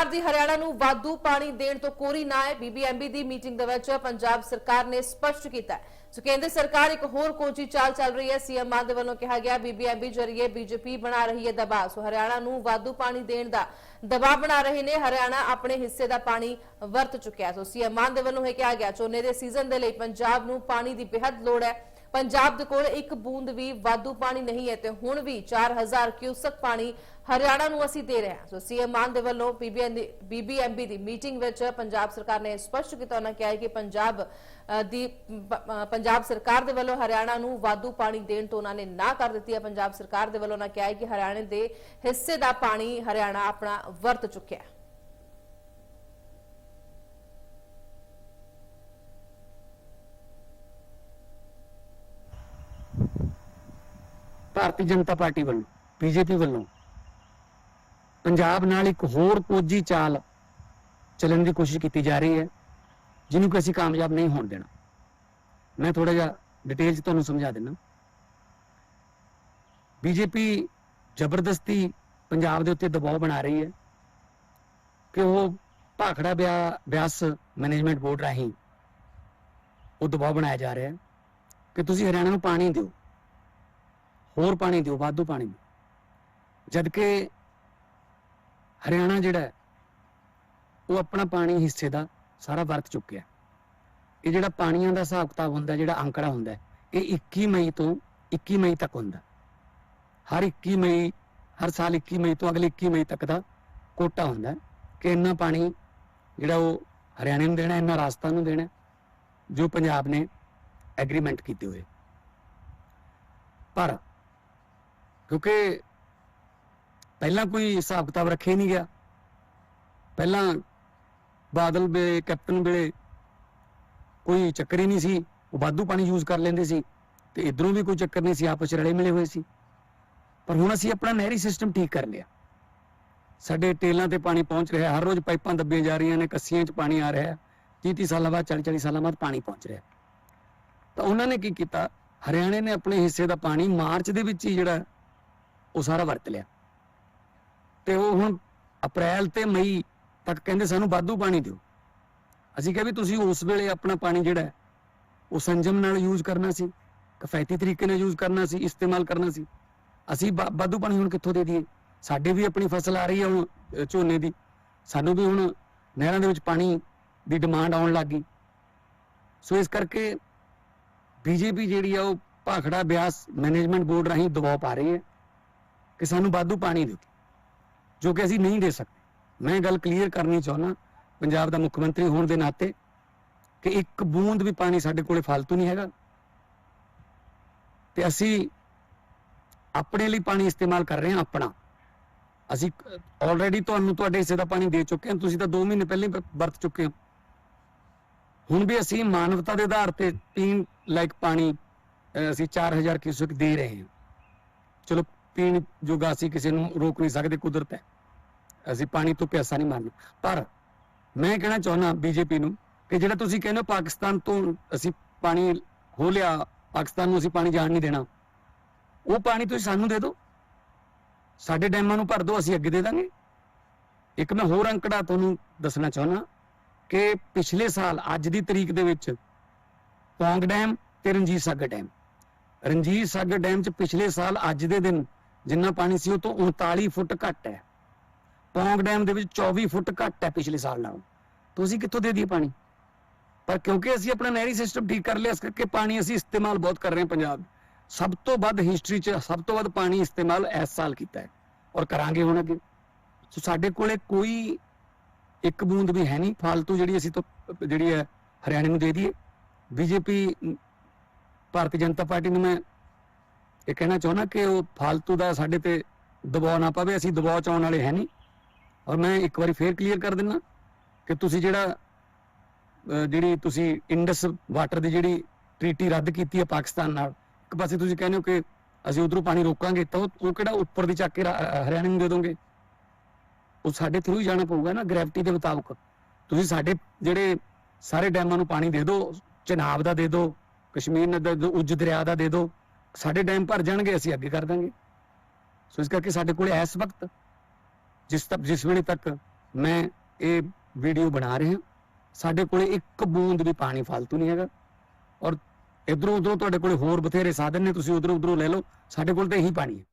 ਸਰਕਾਰ ਦੀ ਹਰਿਆਣਾ ਨੂੰ ਵਾਧੂ ਪਾਣੀ ਦੇਣ ਤੋਂ ਕੋਰੀ ਨਾ ਹੈ। ਬੀਬੀਐਮਬੀ ਦੀ ਮੀਟਿੰਗ ਦੇ ਵਿੱਚ ਪੰਜਾਬ ਸਰਕਾਰ ਨੇ ਸਪਸ਼ਟ ਕੀਤਾ ਸੋ ਕੇਂਦਰ ਸਰਕਾਰ ਇੱਕ ਹੋਰ ਕੋਚੀ ਚਾਲ ਚੱਲ ਰਹੀ ਹੈ। ਸੀਐਮ ਮਾਨ ਦੇ ਵੱਲੋਂ ਕਿਹਾ ਗਿਆ, ਬੀਬੀਐਮਬੀ ਜਰੀਏ ਬੀਜੇਪੀ ਬਣਾ ਰਹੀ ਹੈ ਦਬਾਅ। ਸੋ ਹਰਿਆਣਾ ਨੂੰ ਵਾਧੂ ਪਾਣੀ ਦੇਣ ਦਾ ਦਬਾਅ ਬਣਾ ਰਹੇ ਨੇ। ਹਰਿਆਣਾ ਆਪਣੇ ਹਿੱਸੇ ਦਾ ਪਾਣੀ ਵਰਤ ਚੁੱਕਿਆ ਹੈ। ਸੋ ਸੀਐਮ ਮਾਨ ਦੇ ਵੱਲੋਂ ਇਹ ਕਿਹਾ ਗਿਆ, ਝੋਨੇ ਦੇ ਸੀਜ਼ਨ ਦੇ ਲਈ ਪੰਜਾਬ ਨੂੰ ਪਾਣੀ ਦੀ ਬੇਹੱਦ ਲੋੜ ਹੈ। ਪੰਜਾਬ ਦੇ ਕੋਲ ਇੱਕ ਬੂੰਦ ਵੀ ਵਾਧੂ ਪਾਣੀ ਨਹੀਂ ਹੈ ਤੇ ਹੁਣ ਵੀ 4000 ਕਿਊਸਕ ਪਾਣੀ ਹਰਿਆਣਾ ਨੂੰ ਅਸੀਂ ਦੇ ਰਹੇ ਹਾਂ। ਸੋ ਸੀਐਮ ਮਾਨ ਦੇ ਵੱਲੋਂ ਬੀਬੀਐਮਬੀ ਦੀ ਮੀਟਿੰਗ ਵਿੱਚ ਪੰਜਾਬ ਸਰਕਾਰ ਨੇ ਸਪਸ਼ਟ ਕੀਤਾ, ਉਹਨਾਂ ਕਿਹਾ ਕਿ ਪੰਜਾਬ ਦੀ ਪੰਜਾਬ ਸਰਕਾਰ ਦੇ ਵੱਲੋਂ ਹਰਿਆਣਾ ਨੂੰ ਵਾਧੂ ਪਾਣੀ ਦੇਣ ਤੋਂ ਉਹਨਾਂ ਨੇ ਨਾ ਕਰ ਦਿੱਤੀ ਹੈ। ਪੰਜਾਬ ਸਰਕਾਰ ਦੇ ਵੱਲੋਂ ਉਹਨਾਂ ਕਿਹਾ ਕਿ ਹਰਿਆਣੇ ਦੇ ਹਿੱਸੇ ਦਾ ਪਾਣੀ ਹਰਿਆਣਾ ਆਪਣਾ ਵਰਤ ਚੁੱਕਿਆ ਹੈ। ਭਾਰਤੀ ਜਨਤਾ ਪਾਰਟੀ ਵੱਲੋਂ, ਬੀਜੇਪੀ ਵੱਲੋਂ। ਪੰਜਾਬ ਨਾਲ ਇੱਕ ਹੋਰ ਕੋਝੀ ਚਾਲ ਚੱਲਣ ਦੀ ਕੋਸ਼ਿਸ਼ ਕੀਤੀ ਜਾ ਰਹੀ ਹੈ, ਜਿਹਨੂੰ ਕਿ ਅਸੀਂ ਕਾਮਯਾਬ ਨਹੀਂ ਹੋਣ ਦੇਣਾ। ਮੈਂ ਥੋੜਾ ਜਿਹਾ ਡਿਟੇਲ 'ਚ ਤੁਹਾਨੂੰ ਸਮਝਾ ਦਿੰਦਾ। ਬੀਜੇਪੀ ਜ਼ਬਰਦਸਤੀ ਪੰਜਾਬ ਦੇ ਉੱਤੇ ਦਬਾਅ ਬਣਾ ਰਹੀ ਹੈ ਕਿ ਉਹ ਭਾਖੜਾ ਬਿਆ- ਬਿਆਸ ਮੈਨੇਜਮੈਂਟ ਬੋਰਡ ਰਾਹੀਂ ਉਹ ਦਬਾਅ ਬਣਾਇਆ ਜਾ ਰਿਹਾ ਹੈ ਕਿ ਤੁਸੀਂ ਹਰਿਆਣਾ ਨੂੰ ਪਾਣੀ ਦਿਓ, ਹੋਰ ਪਾਣੀ ਦਿਓ, ਵਾਧੂ ਪਾਣੀ ਜਦਕਿ ਹਰਿਆਣਾ ਜਿਹੜਾ ਉਹ ਆਪਣਾ ਪਾਣੀ ਹਿੱਸੇ ਦਾ ਸਾਰਾ ਵਰਤ ਚੁੱਕਿਆ ਇਹ ਜਿਹੜਾ ਪਾਣੀਆਂ ਦਾ ਹਿਸਾਬ ਕਿਤਾਬ ਹੁੰਦਾ, ਜਿਹੜਾ ਅੰਕੜਾ ਹੁੰਦਾ ਇਹ 21 ਮਈ ਤੋਂ 21 ਮਈ ਤੱਕ ਹੁੰਦਾ ਹਰ 21 ਮਈ, ਹਰ ਸਾਲ 21 ਮਈ ਤੋਂ ਅਗਲੇ 21 ਮਈ ਤੱਕ ਦਾ ਕੋਟਾ ਹੁੰਦਾ ਕਿ ਇੰਨਾ ਪਾਣੀ ਜਿਹੜਾ ਉਹ ਹਰਿਆਣੇ ਨੂੰ ਦੇਣਾ, ਇੰਨਾ ਰਾਜਸਥਾਨ ਨੂੰ ਦੇਣਾ ਜੋ ਪੰਜਾਬ ਨੇ ਐਗਰੀਮੈਂਟ ਕੀਤੇ ਹੋਏ। ਪਰ ਕਿਉਂਕਿ ਪਹਿਲਾਂ ਕੋਈ ਹਿਸਾਬ ਕਿਤਾਬ ਰੱਖੇ ਨਹੀਂ ਗਿਆ। ਪਹਿਲਾਂ ਬਾਦਲ ਵੇਲੇ ਕੈਪਟਨ ਵੇਲੇ ਕੋਈ ਚੱਕਰ ਹੀ ਨਹੀਂ ਸੀ। ਉਹ ਵਾਧੂ ਪਾਣੀ ਯੂਜ਼ ਕਰ ਲੈਂਦੇ ਸੀ ਤੇ ਇਧਰੋਂ ਵੀ ਕੋਈ ਚੱਕਰ ਨਹੀਂ ਸੀ, ਆਪਸ ਚ ਰਲੇ ਮਿਲੇ ਹੋਏ ਸੀ। ਪਰ ਹੁਣ ਅਸੀਂ ਆਪਣਾ ਨਹਿਰੀ ਸਿਸਟਮ ਠੀਕ ਕਰ ਲਿਆ। ਸਾਡੇ ਟੇਲਾਂ ਤੇ ਪਾਣੀ ਪਹੁੰਚ ਰਿਹਾ, ਹਰ ਰੋਜ਼ ਪਾਈਪਾਂ ਦੱਬੀਆਂ ਜਾ ਰਹੀਆਂ ਨੇ, ਕੱਸੀਆਂ 'ਚ ਪਾਣੀ ਆ ਰਿਹਾ 30-30 ਸਾਲਾਂ ਬਾਅਦ 40-40 ਸਾਲਾਂ ਬਾਅਦ ਪਾਣੀ ਪਹੁੰਚ ਰਿਹਾ। ਤਾਂ ਉਹਨਾਂ ਨੇ ਕੀ ਕੀਤਾ? ਹਰਿਆਣੇ ਨੇ ਆਪਣੇ ਹਿੱਸੇ ਦਾ ਪਾਣੀ ਮਾਰਚ ਦੇ ਵਿੱਚ ਹੀ ਜਿਹੜਾ ਉਹ ਸਾਰਾ ਵਰਤ ਲਿਆ। ਤੇ ਉਹ ਹੁਣ ਅਪ੍ਰੈਲ ਤੇ ਮਈ ਤੱਕ ਕਹਿੰਦੇ ਸਾਨੂੰ ਵਾਧੂ ਪਾਣੀ ਦਿਓ। ਅਸੀਂ ਕਿਹਾ ਵੀ ਤੁਸੀਂ ਉਸ ਵੇਲੇ ਆਪਣਾ ਪਾਣੀ ਜਿਹੜਾ ਉਹ ਸੰਜਮ ਨਾਲ ਯੂਜ਼ ਕਰਨਾ ਸੀ, ਕਫਾਇਤੀ ਤਰੀਕੇ ਨਾਲ ਯੂਜ਼ ਕਰਨਾ ਸੀ, ਇਸਤੇਮਾਲ ਕਰਨਾ ਸੀ। ਅਸੀਂ ਵਾ- ਵਾਧੂ ਪਾਣੀ ਹੁਣ ਕਿੱਥੋਂ ਦੇ ਦਈਏ? ਸਾਡੇ ਵੀ ਆਪਣੀ ਫਸਲ ਆ ਰਹੀ ਹੈ ਹੁਣ ਝੋਨੇ ਦੀ। ਸਾਨੂੰ ਵੀ ਹੁਣ ਨਹਿਰਾਂ ਦੇ ਵਿੱਚ ਪਾਣੀ ਦੀ ਡਿਮਾਂਡ ਆਉਣ ਲੱਗ ਗਈ। ਸੋ ਇਸ ਕਰਕੇ ਬੀਜੇਪੀ ਜਿਹੜੀ ਆ, ਉਹ ਭਾਖੜਾ ਬਿਆਸ ਮੈਨੇਜਮੈਂਟ ਬੋਰਡ ਰਾਹੀਂ ਦਬਾਅ ਪਾ ਰਹੀ ਹੈ ਕਿ ਸਾਨੂੰ ਵਾਧੂ ਪਾਣੀ ਦਿਓ। ਜੋ ਕਿ ਅਸੀਂ ਨਹੀਂ ਦੇ ਸਕਦੇ। ਮੈਂ ਗੱਲ ਕਲੀਅਰ ਕਰਨੀ ਚਾਹੁੰਦਾ ਪੰਜਾਬ ਦਾ ਮੁੱਖ ਮੰਤਰੀ ਹੋਣ ਦੇ ਨਾਤੇ ਕਿ ਇੱਕ ਬੂੰਦ ਵੀ ਪਾਣੀ ਸਾਡੇ ਕੋਲੇ ਫालतू ਨਹੀਂ ਹੈਗਾ। ਤੇ ਅਸੀਂ ਆਪਣੇ ਲਈ ਪਾਣੀ ਇਸਤੇਮਾਲ ਕਰ ਰਹੇ ਹਾਂ ਆਪਣਾ। ਅਸੀਂ ਆਲਰੇਡੀ ਤੁਹਾਨੂੰ ਤੁਹਾਡੇ ਹਿੱਸੇ ਦਾ ਪਾਣੀ ਦੇ ਚੁੱਕੇ ਹਾਂ ਤੁਸੀਂ ਤਾਂ 2 ਮਹੀਨੇ ਪਹਿਲਾਂ ਹੀ ਵਰਤ ਚੁੱਕੇ ਹੋ। ਹੁਣ ਵੀ ਅਸੀਂ ਮਾਨਵਤਾ ਦੇ ਆਧਾਰ ਤੇ ਪੀਣ ਲਾਇਕ ਪਾਣੀ ਅਹ, ਅਸੀਂ 4000 ਕਿਊਸਕ ਦੇ ਰਹੇ ਹਾਂ। ਚਲੋ ਪੀਣ ਜੋਗਾ ਅਸੀਂ ਕਿਸੇ ਨੂੰ ਰੋਕ ਨਹੀਂ ਸਕਦੇ, ਕੁਦਰਤ ਹੈ। ਅਸੀਂ ਪਾਣੀ ਤੋਂ ਪਿਆਸਾ ਨਹੀਂ ਮਾਰਨਾ। ਪਰ ਮੈਂ ਕਹਿਣਾ ਚਾਹੁੰਦਾ ਬੀਜੇਪੀ ਨੂੰ ਕਿ ਜਿਹੜਾ ਤੁਸੀਂ ਕਹਿੰਦੇ ਹੋ ਪਾਕਿਸਤਾਨ ਤੋਂ ਅਸੀਂ ਪਾਣੀ ਹੋ ਲਿਆ, ਪਾਕਿਸਤਾਨ ਨੂੰ ਅਸੀਂ ਪਾਣੀ ਜਾਣ ਨਹੀਂ ਦੇਣਾ, ਉਹ ਪਾਣੀ ਤੁਸੀਂ ਸਾਨੂੰ ਦੇ ਦਿਓ। ਸਾਡੇ ਡੈਮਾਂ ਨੂੰ ਭਰ ਦਿਓ, ਅਸੀਂ ਅੱਗੇ ਦੇ ਦਾਂਗੇ। ਇੱਕ ਮੈਂ ਹੋਰ ਅੰਕੜਾ ਤੁਹਾਨੂੰ ਦੱਸਣਾ ਚਾਹੁੰਦਾ ਕਿ ਪਿਛਲੇ ਸਾਲ, ਅੱਜ ਦੀ ਤਰੀਕ ਦੇ ਵਿੱਚ ਪੌਂਗ ਡੈਮ ਤੇ ਰਣਜੀਤ ਸਾਗਰ ਡੈਮ। ਰਣਜੀਤ ਸਾਗਰ ਡੈਮ 'ਚ ਪਿਛਲੇ ਸਾਲ, ਅੱਜ ਦੇ ਦਿਨ ਜਿੰਨਾ ਪਾਣੀ ਸੀ ਉਹ ਤੋਂ 39 ਫੁੱਟ ਘੱਟ ਹੈ। ਪੌਂਗ ਡੈਮ ਦੇ ਵਿੱਚ 24 ਫੁੱਟ ਘੱਟ ਹੈ ਪਿਛਲੇ ਸਾਲ ਨਾਲੋਂ। ਤੁਸੀਂ ਕਿੱਥੋਂ ਦੇ ਦਈਏ ਪਾਣੀ? ਪਰ ਕਿਉਂਕਿ ਅਸੀਂ ਆਪਣਾ ਨਹਿਰੀ ਸਿਸਟਮ ਠੀਕ ਕਰ ਲਿਆ, ਇਸ ਕਰਕੇ ਪਾਣੀ ਅਸੀਂ ਇਸਤੇਮਾਲ ਬਹੁਤ ਕਰ ਰਹੇ ਹਾਂ ਪੰਜਾਬ। ਸਭ ਤੋਂ ਵੱਧ ਹਿਸਟਰੀ 'ਚ, ਸਭ ਤੋਂ ਵੱਧ ਪਾਣੀ ਇਸਤੇਮਾਲ ਇਸ ਸਾਲ ਕੀਤਾ ਹੈ ਔਰ ਕਰਾਂਗੇ ਹੁਣ ਅੱਗੇ। ਸੋ ਸਾਡੇ ਕੋਲੇ ਕੋਈ ਇੱਕ ਬੂੰਦ ਵੀ ਹੈ ਨਹੀਂ ਫालतू ਜਿਹੜੀ ਅਸੀਂ ਤੋਂ, ਜਿਹੜੀ ਹੈ ਹਰਿਆਣੇ ਨੂੰ ਦੇ ਦਈਏ। ਬੀਜੇਪੀ, ਭਾਰਤੀ ਜਨਤਾ ਪਾਰਟੀ ਨੂੰ ਮੈਂ ਇਹ ਕਹਿਣਾ ਚਾਹੁੰਦਾ ਕਿ ਉਹ ਫालतू ਦਾ ਸਾਡੇ ਤੇ ਦਬਾਅ ਨਾ ਪਵੇ, ਅਸੀਂ ਦਬਾਅ ਚ ਆਉਣ ਵਾਲੇ ਹੈ ਨਹੀਂ। ਔਰ ਮੈਂ ਇੱਕ ਵਾਰੀ ਫੇਰ ਕਲੀਅਰ ਕਰ ਦਿੰਦਾ ਕਿ ਤੁਸੀਂ ਜਿਹੜਾ ਜਿਹੜੀ ਤੁਸੀਂ ਇੰਡਸ ਵਾਟਰ ਦੀ ਜਿਹੜੀ ਟ੍ਰੀਟੀ ਰੱਦ ਕੀਤੀ ਹੈ ਪਾਕਿਸਤਾਨ ਨਾਲ, ਇੱਕ ਪਾਸੇ ਤੁਸੀਂ ਕਹਿੰਦੇ ਹੋ ਕਿ ਅਸੀਂ ਉਧਰੋਂ ਪਾਣੀ ਰੋਕਾਂਗੇ, ਤਾਂ ਉਹ ਉਹ ਕਿਹੜਾ ਉੱਪਰ ਦੀ ਚੱਕ ਕੇ ਹਰਿਆਣੇ ਨੂੰ ਦੇ ਦੋਗੇ? ਉਹ ਸਾਡੇ ਥਰੂ ਹੀ ਜਾਣਾ ਪਊਗਾ ਨਾ ਗ੍ਰੈਵਿਟੀ ਦੇ ਮੁਤਾਬਕ। ਤੁਸੀਂ ਸਾਡੇ ਜਿਹੜੇ ਸਾਰੇ ਡੈਮਾਂ ਨੂੰ ਪਾਣੀ ਦੇ ਦਿਓ ਚਨਾਬ ਦਾ ਦੇ ਦਿਓ, ਕਸ਼ਮੀਰ ਨਦੀ ਦਾ ਉੱਜ ਦਰਿਆ ਦਾ ਦੇ ਦਿਓ। ਸਾਡੇ ਟਾਈਮ ਭਰ ਜਾਣਗੇ, ਅਸੀਂ ਅੱਗੇ ਕਰ ਦਾਂਗੇ। ਸੋ ਇਸ ਕਰਕੇ ਸਾਡੇ ਕੋਲ ਇਸ ਵਕਤ ਜਿਸ ਤੱਕ ਜਿਸ ਵੇਲੇ ਤੱਕ ਮੈਂ ਇਹ ਵੀਡੀਓ ਬਣਾ ਰਿਹਾ, ਸਾਡੇ ਕੋਲੇ ਇੱਕ ਬੂੰਦ ਵੀ ਪਾਣੀ ਫालतू ਨਹੀਂ ਹੈਗਾ। ਔਰ ਇਧਰੋਂ ਉਧਰੋਂ ਤੁਹਾਡੇ ਕੋਲੇ ਹੋਰ ਬਥੇਰੇ ਸਾਧਨ ਨੇ, ਤੁਸੀਂ ਉਧਰੋਂ ਉਧਰੋਂ ਲੈ ਲਓ, ਸਾਡੇ ਕੋਲ ਤਾਂ ਇਹੀ ਪਾਣੀ ਹੈ।